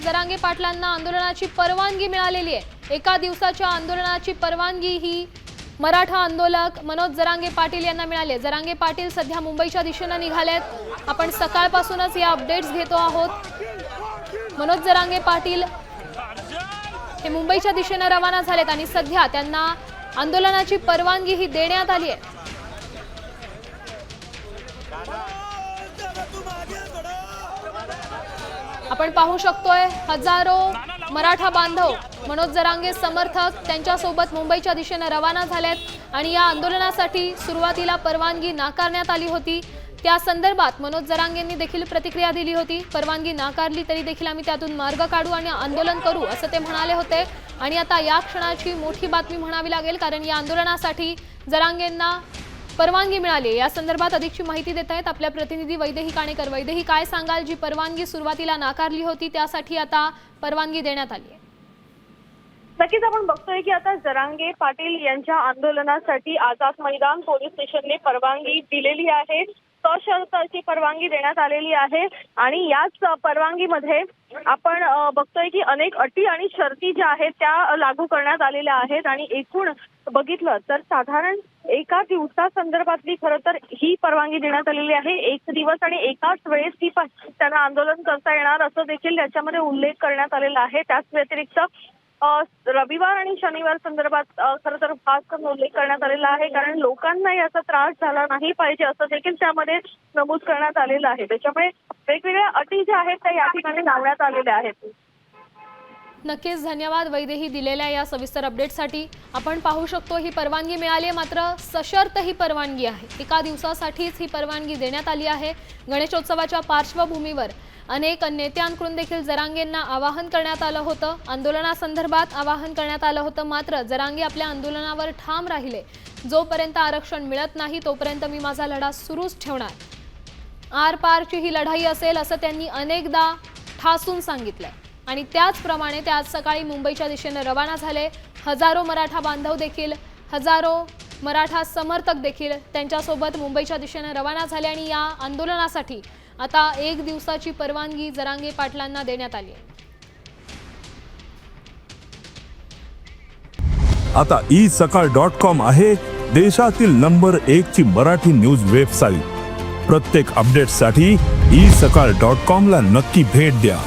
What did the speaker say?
जरांगे पाटलांना आंदोलनाची परवानगी मिळालेली आहे. एका दिवसाच्या आंदोलनाची परवानगी ही मराठा आंदोलक मनोज जरांगे पाटील यांना मिळाली आहे. जरांगे पाटील सध्या मुंबईच्या दिशेनं निघालेत. आपण सकाळपासूनच या अपडेट्स घेतो आहोत. मनोज जरांगे पाटील हे मुंबईच्या दिशेनं रवाना झालेत आणि सध्या त्यांना आंदोलनाची परवानगी ही देण्यात आली आहे. आपण पाहू शकतोय हजारो मराठा बांधव मनोज जरांगे समर्थक त्यांच्यासोबत मुंबईच्या दिशेनं रवाना झाल्यात आणि या आंदोलनासाठी सुरुवातीला परवानगी नाकारण्यात आली होती. त्या संदर्भात मनोज जरांगेंनी देखील प्रतिक्रिया दिली होती. परवानगी नाकारली तरी देखील आम्ही त्यातून मार्ग काढू आणि आंदोलन करू असं ते म्हणाले होते. आणि आता या क्षणाची मोठी बातमी म्हणावी लागेल कारण या आंदोलनासाठी जरांगेंना परवानगी मिळाली. या संदर्भात अधिकची माहिती देत आहेत आपल्या प्रतिनिधी वैदेही काणेकर वैदेही काय सांगाल? जी परवानगी सुरुवातीला नाकारली होती त्यासाठी आता परवानगी देण्यात आली आहे. नक्कीच आपण बघतोय की आता जरांगे पाटील यांच्या आंदोलनासाठी आझाद मैदान पोलीस स्टेशनने परवानगी दिलेली आहे. सशर्त अशी परवानगी देण्यात आलेली आहे. आणि याच परवानगीमध्ये आपण बघतोय की अनेक अटी आणि शर्ती ज्या आहेत त्या लागू करण्यात आलेल्या आहेत. आणि एकूण बघितलं तर साधारण एका दिवसासंदर्भातली खरं तर ही परवानगी देण्यात आलेली आहे. एक दिवस आणि एकाच वेळेस ही त्यांना आंदोलन करता येणार असं देखील याच्यामध्ये उल्लेख करण्यात आलेला आहे. त्याच व्यतिरिक्त रविवार आणि शनिवार संदर्भात खरं तर खास करून उल्लेख करण्यात आलेला आहे. कारण लोकांना याचा त्रास झाला नाही पाहिजे असं देखील त्यामध्ये नमूद करण्यात आलेलं आहे. त्याच्यामुळे वेगवेगळ्या अटी ज्या आहेत त्या या ठिकाणी लावण्यात आलेल्या आहेत. नक्कीच धन्यवाद वैदेही दिलेल्या या सविस्तर अपडेटसाठी आपण पाहू शकतो ही परवानगी मिळाली आहे मात्र सशर्त ही परवानगी आहे. एका दिवसासाठीच ही परवानगी देण्यात आली आहे. गणेशोत्सवाच्या पार्श्वभूमीवर अनेक नेत्यांकडून देखील जरांगेंना आवाहन करण्यात आलं होतं. आंदोलनासंदर्भात आवाहन करण्यात आलं होतं मात्र जरांगे आपल्या आंदोलनावर ठाम राहिले. जोपर्यंत आरक्षण मिळत नाही तोपर्यंत मी माझा लढा सुरूच ठेवणार. आरपारची ही लढाई असेल असं त्यांनी अनेकदा ठासून सांगितलंय. आणि त्याचप्रमाणे ते आज सकाळी मुंबईच्या दिशेने रवाना झाले. हजारो मराठा बांधव देखील हजारो मराठा समर्थक देखील त्यांच्यासोबत मुंबईच्या दिशेने रवाना झाले आणि या आंदोलनासाठी आता एक दिवसाची परवानगी जरांगे पाटलांना देण्यात आली आहे. आता ई सकाळ डॉट कॉम आहे देशातील नंबर एक ची मराठी न्यूज वेबसाईट. प्रत्येक अपडेटसाठी ई सकाळ डॉट कॉम ला नक्की भेट द्या.